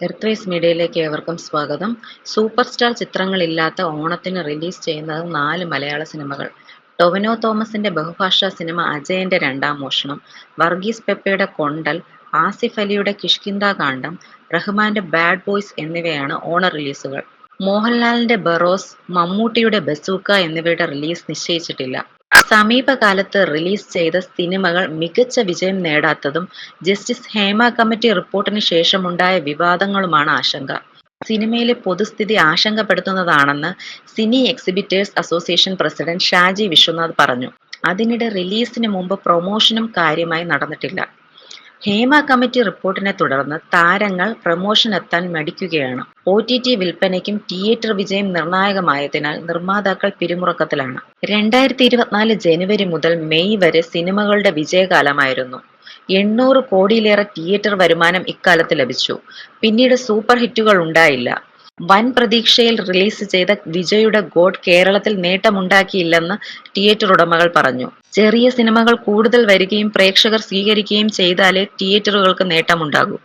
Earthways മീഡിയയിലേക്ക് ഏവർക്കും സ്വാഗതം. സൂപ്പർ സ്റ്റാർ ചിത്രങ്ങളില്ലാത്ത ഓണത്തിന് റിലീസ് ചെയ്യുന്നത് നാല് മലയാള സിനിമകൾ. ടൊവിനോ തോമസിന്റെ ബഹുഭാഷാ സിനിമ അജയന്റെ രണ്ടാം മോഷണം വർഗീസ് പെപ്പയുടെ കൊണ്ടൽ ആസിഫ് അലിയുടെ കിഷ്കിന്ദ കാണ്ഡം റഹ്മാന്റെ ബാഡ് ബോയ്സ് എന്നിവയാണ് ഓണ റിലീസുകൾ. മോഹൻലാലിന്റെ ബറോസ് മമ്മൂട്ടിയുടെ ബസൂക്ക എന്നിവയുടെ റിലീസ് നിശ്ചയിച്ചിട്ടില്ല. സമീപകാലത്ത് റിലീസ് ചെയ്ത സിനിമകൾ മികച്ച വിജയം നേടാത്തതും ജസ്റ്റിസ് ഹേമ കമ്മിറ്റി റിപ്പോർട്ടിന് ശേഷമുണ്ടായ വിവാദങ്ങളുമാണ് ആശങ്ക. സിനിമയിലെ പൊതുസ്ഥിതി ആശങ്കപ്പെടുത്തുന്നതാണെന്ന് cine exhibitors association president Shaji Viswanath പറഞ്ഞു. അതിനിടെ റിലീസിന് മുമ്പ് പ്രൊമോഷനും കാര്യമായി നടന്നിട്ടില്ല. ഹേമ കമ്മിറ്റി റിപ്പോർട്ടിനെ തുടർന്ന് താരങ്ങൾ പ്രമോഷൻ എത്താൻ മടിക്കുകയാണ്. ഒ ടി ടി വിൽപ്പനയ്ക്കും തിയേറ്റർ വിജയം നിർണായകമായതിനാൽ നിർമ്മാതാക്കൾ പിരിമുറക്കത്തിലാണ്. രണ്ടായിരത്തി ഇരുപത്തിനാല് ജനുവരി മുതൽ മെയ് വരെ സിനിമകളുടെ വിജയകാലമായിരുന്നു. എണ്ണൂറ് കോടിയിലേറെ തിയേറ്റർ വരുമാനം ഇക്കാലത്ത് ലഭിച്ചു. പിന്നീട് സൂപ്പർ ഹിറ്റുകൾ ഉണ്ടായില്ല. വൻ പ്രതീക്ഷയിൽ റിലീസ് ചെയ്ത വിജയുടെ ഗോഡ് കേരളത്തിൽ നേട്ടമുണ്ടാക്കിയില്ലെന്ന് തിയേറ്റർ ഉടമകൾ പറഞ്ഞു. ചെറിയ സിനിമകൾ കൂടുതൽ വരികയും പ്രേക്ഷകർ സ്വീകരിക്കുകയും ചെയ്താലേ തിയേറ്ററുകൾക്ക് നേട്ടമുണ്ടാകൂ.